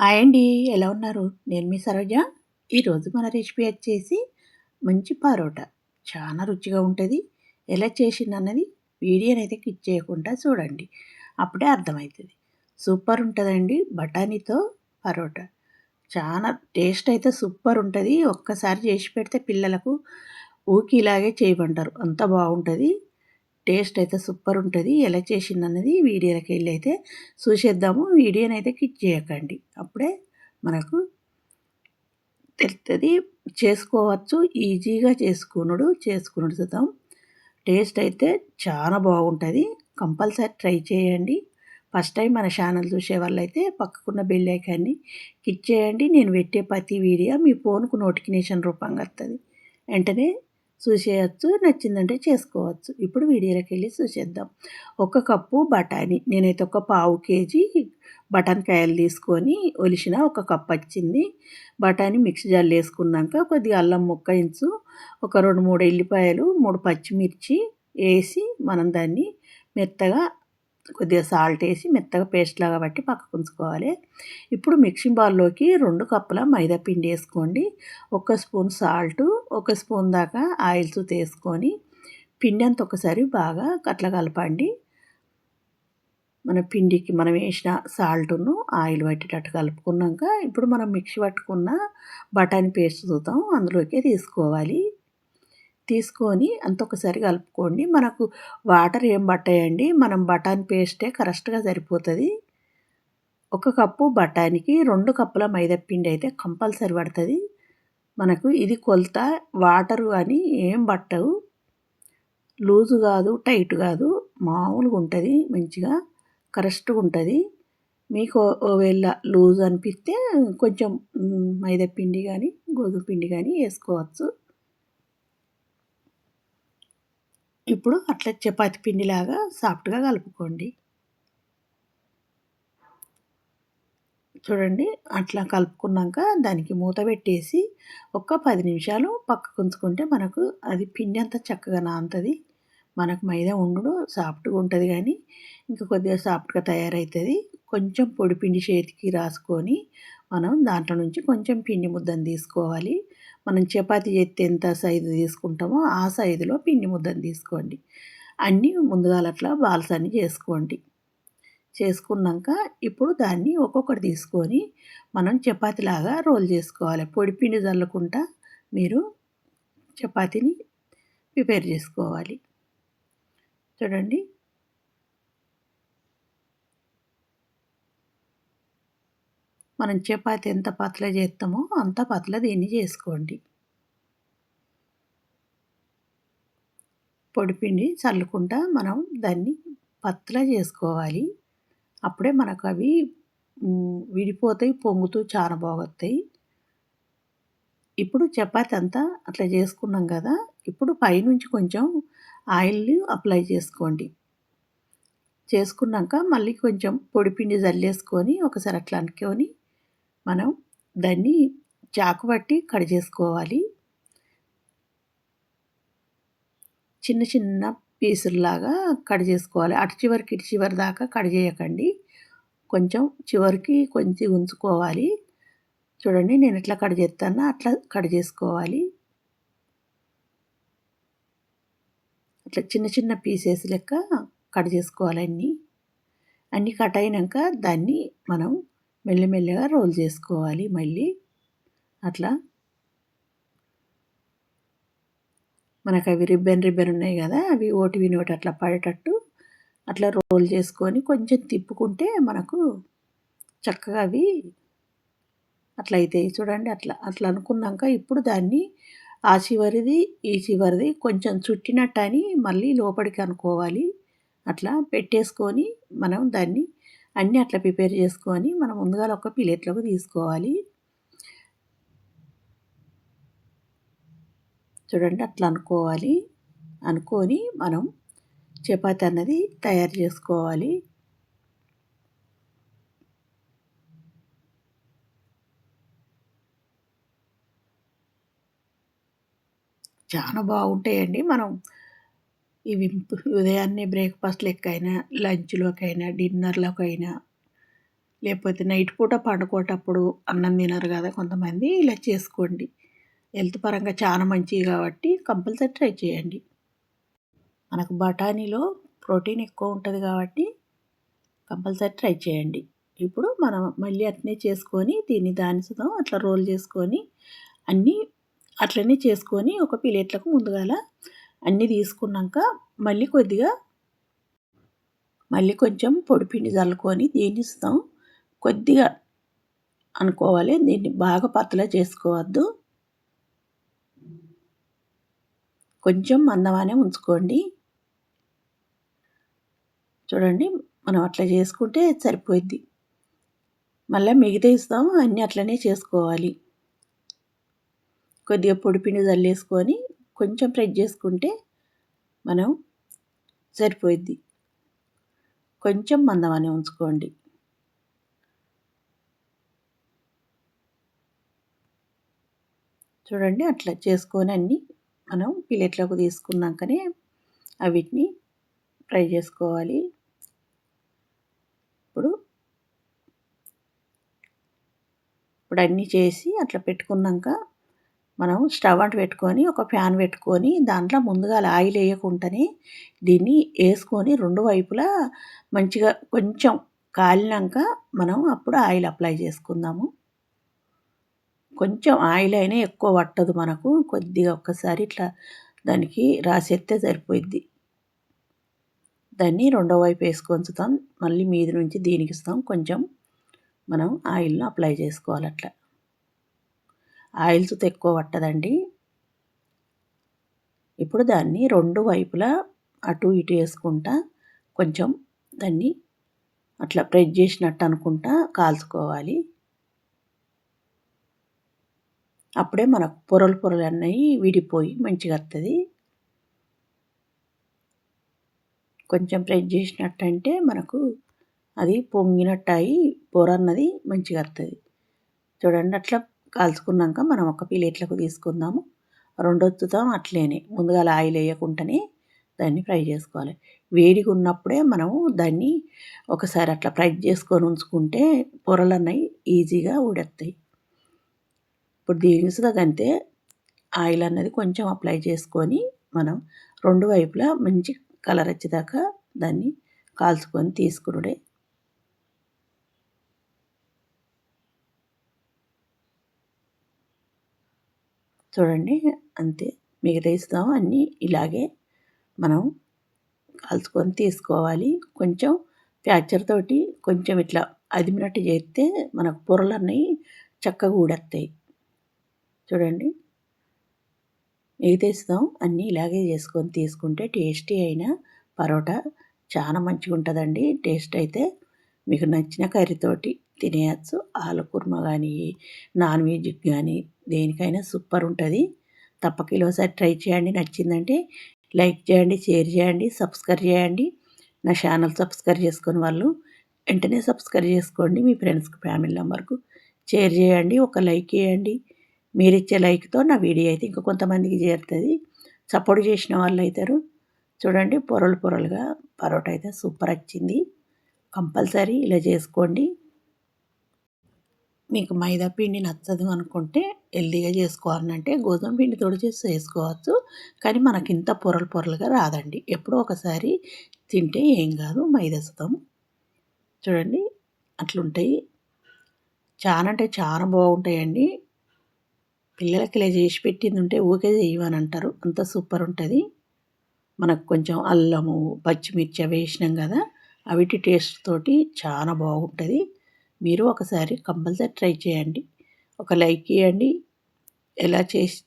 అండి ఎలా ఉన్నారు? నేను మీ సరోజ. ఈరోజు మన రెసిపీ వచ్చేసి మంచి పరోటా. చాలా రుచిగా ఉంటుంది. ఎలా చేసింది అన్నది వీడియోని అయితే క్లిక్ చేయకుండా చూడండి. అప్పుడే అర్థమవుతుంది. సూపర్ ఉంటుందండి బఠానీతో పరోటా. చాలా టేస్ట్ అయితే సూపర్ ఉంటుంది. ఒక్కసారి చేసి పెడితే పిల్లలకు ఊకి ఇలాగే చేయమంటారు. అంత బాగుంటుంది. టేస్ట్ అయితే సూపర్ ఉంటుంది ఎలా చేసింది అన్నది వీడియోలోకి వెళ్ళి అయితే చూసేద్దాము. వీడియోని అయితే క్లిక్ చేయకండి. అప్పుడే మనకు తెలుస్తుంది చేసుకోవచ్చు. ఈజీగా చేసుకున్నాడు చేసుకున్నాడు చూద్దాం. టేస్ట్ అయితే చాలా బాగుంటుంది. కంపల్సరీ ట్రై చేయండి. ఫస్ట్ టైం మన ఛానల్ చూసే వాళ్ళైతే పక్కకున్న బెల్ ఐకాన్ని క్లిక్ చేయండి. నేను పెట్టే ప్రతి వీడియో మీ ఫోన్కు నోటిఫికేషన్ రూపంగా వస్తుంది వెంటనే చూసేయచ్చు నచ్చిందంటే చేసుకోవచ్చు. ఇప్పుడు వీడియోలోకి వెళ్ళి చూసేద్దాం. ఒక కప్పు బఠానీ నేనైతే ఒక పావు కేజీ బఠానీ కాయలు తీసుకొని ఒలిసిన ఒక కప్పు వచ్చింది బఠానీ మిక్స్ జార్లు వేసుకున్నాక కొద్దిగా అల్లం ముక్క ఇంచు ఒక రెండు మూడు ఎల్లిపాయలు మూడు పచ్చిమిర్చి వేసి మనం దాన్ని మెత్తగా కొద్దిగా సాల్ట్ వేసి మెత్తగా పేస్ట్ లాగా బట్టి పక్కకు ఉంచుకోవాలి. ఇప్పుడు మిక్సింగ్ బౌల్లోకి రెండు కప్పుల మైదా పిండి వేసుకోండి. ఒక స్పూన్ సాల్ట్ ఒక స్పూన్ దాకా ఆయిల్స్ తీసుకొని పిండి అంత ఒకసారి బాగా అట్లా కలపండి. మన పిండికి మనం వేసిన సాల్ట్ను ఆయిల్ పట్టేటట్టు కలుపుకున్నాక ఇప్పుడు మనం మిక్సీ పట్టుకున్న బఠానీ పేస్ట్ చూద్దాం. అందులోకి తీసుకోవాలి. తీసుకొని అంత ఒకసారి కలుపుకోండి. మనకు వాటర్ ఏం పట్టాయండి? మనం బఠానీ పేస్టే కరెక్ట్గా సరిపోతుంది. ఒక కప్పు బఠానీకి రెండు కప్పుల మైదాపిండి అయితే కంపల్సరీ పడుతుంది. మనకు ఇది కొలత వాటర్ అని ఏం పట్టవు. లూజు కాదు టైట్ కాదు మామూలుగా ఉంటుంది మంచిగా కరెక్ట్గా ఉంటుంది. మీకు ఒకవేళ లూజ్ అనిపిస్తే కొంచెం మైదా పిండి కానీ గోధుమ పిండి కానీ వేసుకోవచ్చు. ఇప్పుడు అట్లా చపాతి పిండిలాగా సాఫ్ట్గా కలుపుకోండి. చూడండి అట్లా కలుపుకున్నాక దానికి మూత పెట్టేసి ఒక పది నిమిషాలు పక్కకు ఉంచుకుంటే మనకు అది పిండి అంతా చక్కగా నానుతుంది. మనకు మైదా ఉండు సాఫ్ట్గా ఉంటుంది కానీ ఇంకా కొద్దిగా సాఫ్ట్గా తయారవుతుంది కొంచెం పొడి పిండి చేతికి రాసుకొని మనం దాంట్లో నుంచి కొంచెం పిండి ముద్దను తీసుకోవాలి. మనం చపాతీ చేస్తే ఎంత సైజు తీసుకుంటామో ఆ సైజులో పిండి ముద్దను తీసుకోండి. అన్నీ ముందుగా అట్లా బాల్స్ చేసుకోండి. చేసుకున్నాక ఇప్పుడు దాన్ని ఒక్కొక్కటి తీసుకొని మనం చపాతీలాగా రోల్ చేసుకోవాలి. పొడి పిండి చల్లకుండా మీరు చపాతీని ప్రిపేర్ చేసుకోవాలి. చూడండి. మనం చపాతి ఎంత పతల చేస్తామో అంత పతల దీన్ని చేసుకోండి. పొడిపిండి చల్లుకుంటా మనం దాన్ని పతల చేసుకోవాలి. అప్పుడే మనకు అవి విడిపోతాయి పొంగుతూ చాలా బాగుతాయి ఇప్పుడు చపాతి అంతా అట్లా చేసుకున్నాం కదా ఇప్పుడు పైనుంచి కొంచెం ఆయిల్ని అప్లై చేసుకోండి. చేసుకున్నాక మళ్ళీ కొంచెం పొడిపిండి జల్లేసుకొని ఒకసారి అట్లా అనుకొని మనం దాన్ని చాకు పట్టి కట్ చేసుకోవాలి. చిన్న చిన్న పీసుల్లాగా కట్ చేసుకోవాలి. అటు చివరికి ఇటు చివరి దాకా కట్ చేయకండి. కొంచెం చివరికి కొంచెం ఉంచుకోవాలి. చూడండి నేను ఎట్లా కట్ చేస్తానో అట్లా కట్ చేసుకోవాలి. అట్లా చిన్న చిన్న పీసెస్ లెక్క కట్ చేసుకోవాలి అన్నీ. అన్నీ కట్ అయినాక దాన్ని మనం మెల్లమెల్లగా రోల్ చేసుకోవాలి మళ్ళీ. అట్లా. మనకు అవి రిబ్బన్ రిబ్బన్ ఉన్నాయి కదా అవి ఓటి వినోటి అట్లా పడేటట్టు అట్లా రోల్ చేసుకొని కొంచెం తిప్పుకుంటే మనకు చక్కగా అవి అట్లా అవుతాయి. చూడండి అట్లా అట్లా అనుకున్నాక ఇప్పుడు దాన్ని ఆ చివరిది ఈ చివరిది కొంచెం చుట్టినట్టు అని మళ్ళీ లోపలికి అనుకోవాలి. అట్లా పెట్టేసుకొని మనం దాన్ని అన్నీ అట్లా ప్రిపేర్ చేసుకొని మనం ముందుగా ఒక ప్లేట్లోకి తీసుకోవాలి. చూడండి అట్లా అనుకోవాలి. అనుకొని మనం చపాతి అన్నది తయారు చేసుకోవాలి. చాలా బాగుంటాయండి. మనం ఇవి ఉదయాన్నే బ్రేక్ఫాస్ట్ లెక్కైనా లంచ్లోకైనా డిన్నర్లోకైనా లేకపోతే నైట్ పూట పండుకోటప్పుడు అన్నం తినరు కదా కొంతమంది ఇలా చేసుకోండి. హెల్త్ పరంగా చాలా మంచివి కాబట్టి కంపల్సరీ ట్రై చేయండి. మనకు బఠానీలో ప్రోటీన్ ఎక్కువ ఉంటుంది కాబట్టి కంపల్సరీ ట్రై చేయండి. ఇప్పుడు మనం మళ్ళీ అట్నే చేసుకొని దీన్ని దాని అట్లా రోల్ చేసుకొని అన్నీ అట్లనే చేసుకొని ఒక ప్లేట్లకు ముందుగాల అన్నీ తీసుకున్నాక మళ్ళీ కొద్దిగా మళ్ళీ కొంచెం పొడిపిండి చల్లుకొని దీన్ని ఇస్తాం. కొద్దిగా అనుకోవాలి దీన్ని బాగా పతలా చేసుకోవద్దు. కొంచెం మందమానే ఉంచుకోండి. చూడండి మనం అట్లా చేసుకుంటే సరిపోద్ది మళ్ళీ మిగతా ఇస్తాం అన్నీ అట్లనే చేసుకోవాలి. కొద్దిగా పొడిపిండి చల్లేసుకొని కొంచెం ప్రెస్ చేసుకుంటే మనం సరిపోయిద్ది. కొంచెం మందమని ఉంచుకోండి. చూడండి అట్లా చేసుకొని అన్నీ మనం ప్లేట్లోకి తీసుకున్నాకనే అవిటిని ఫ్రై చేసుకోవాలి. ఇప్పుడు ఇప్పుడు అన్నీ చేసి అట్లా పెట్టుకున్నాక మనం స్టవ్ అంటు పెట్టుకొని ఒక ఫ్యాన్ పెట్టుకొని దాంట్లో ముందుగా ఆయిల్ వేయకుండానే దీన్ని వేసుకొని రెండు వైపులా మంచిగా కొంచెం కాలినాక మనం అప్పుడు ఆయిల్ అప్లై చేసుకుందాము. కొంచెం ఆయిల్ అయినా ఎక్కువ పట్టదు మనకు. కొద్దిగా ఒక్కసారి ఇట్లా దానికి రాసేస్తే సరిపోయిద్ది. దాన్ని రెండో వైపు వేసుకొంచుతాం మళ్ళీ మీది నుంచి దీనికి ఇస్తాం. కొంచెం మనం ఆయిల్ను అప్లై చేసుకోవాలి అట్లా. ఆయిల్స్ ఎక్కువ పట్టదండి. ఇప్పుడు దాన్ని రెండు వైపులా అటు ఇటు వేసుకుంటా కొంచెం దాన్ని అట్లా ప్రెస్ చేసినట్టు అనుకుంటా కాల్చుకోవాలి. అప్పుడే మనకు పొరలు పొరలు అన్నవి విడిపోయి మంచిగా వస్తుంది కొంచెం ప్రెస్ చేసినట్టు అంటే మనకు అది పొంగినట్టు అయి పొర అన్నది మంచిగా వస్తుంది చూడండి అట్లా కాల్చుకున్నాక మనం ఒక ప్లేట్లకు తీసుకుందాము. రెండొత్తుతాం అట్లేనే. ముందుగా ఆయిల్ వేయకుండానే దాన్ని ఫ్రై చేసుకోవాలి. వేడిగా ఉన్నప్పుడే మనము దాన్ని ఒకసారి అట్లా ఫ్రై చేసుకొని ఉంచుకుంటే పొరలు అన్నవి ఈజీగా ఊడెత్తాయి ఇప్పుడు దీని అంతే ఆయిల్ అన్నది కొంచెం అప్లై చేసుకొని మనం రెండు వైపులా మంచి కలర్ వచ్చేదాకా దాన్ని కాల్చుకొని తీసుకునుడే చూడండి. అంతే. మిగతా ఇస్తాం అన్నీ ఇలాగే మనం కాల్చుకొని తీసుకోవాలి. కొంచెం ఫ్యాక్చర్ తోటి కొంచెం ఇట్లా అదిమినట్టు చేస్తే మనకు పొరలు అన్నీ చక్కగా ఊడేస్తాయి. చూడండి. మిగతా ఇస్తాం అన్నీ ఇలాగే చేసుకొని తీసుకుంటే టేస్టీ అయిన పరోటా చాలా మంచిగా ఉంటుందండి టేస్ట్ అయితే మీకు నచ్చిన కర్రీతోటి తినేయచ్చు. ఆలు కుర్మ కానీ నాన్ వెజ్కి కానీ దేనికైనా సూపర్ ఉంటుంది. తప్పక ఈలోసారి ట్రై చేయండి. నచ్చిందంటే లైక్ చేయండి షేర్ చేయండి సబ్స్క్రైబ్ చేయండి. నా ఛానల్ సబ్స్క్రైబ్ చేసుకుని వాళ్ళు వెంటనే సబ్స్క్రైబ్ చేసుకోండి. మీ ఫ్రెండ్స్కి ఫ్యామిలీ మెంబర్కు షేర్ చేయండి. ఒక లైక్ చేయండి మీరు ఇచ్చే లైక్తో నా వీడియో అయితే ఇంకా కొంతమందికి చేరుతుంది. సపోర్ట్ చేసిన వాళ్ళు అవుతారు చూడండి పొరలు పొరలుగా పరోటా అయితే సూపర్ వచ్చింది. కంపల్సరీ ఇలా చేసుకోండి. మీకు మైదా పిండి నచ్చదు అనుకుంటే హెల్దీగా చేసుకోవాలంటే గోధుమ పిండితో చేసి చేసుకోవచ్చు. కానీ మనకి ఇంత పొరలు పొరలుగా రాదండి. ఎప్పుడో ఒకసారి తింటే ఏం కాదు మైదా సుతం చూడండి అట్లుంటాయి. చాలా అంటే చాలా బాగుంటాయండి. పిల్లలకి ఇలా చేసి పెట్టింది ఉంటే ఊకే చేయమని అంటారు. అంత సూపర్ ఉంటుంది. మనకు కొంచెం అల్లము పచ్చిమిర్చి వేసినాం కదా అవిటి టేస్ట్ తోటి చాలా బాగుంటుంది. మీరు ఒకసారి కంపల్సరీ ట్రై చేయండి. ఒక లైక్ ఇవ్వండి ఎలా చేసి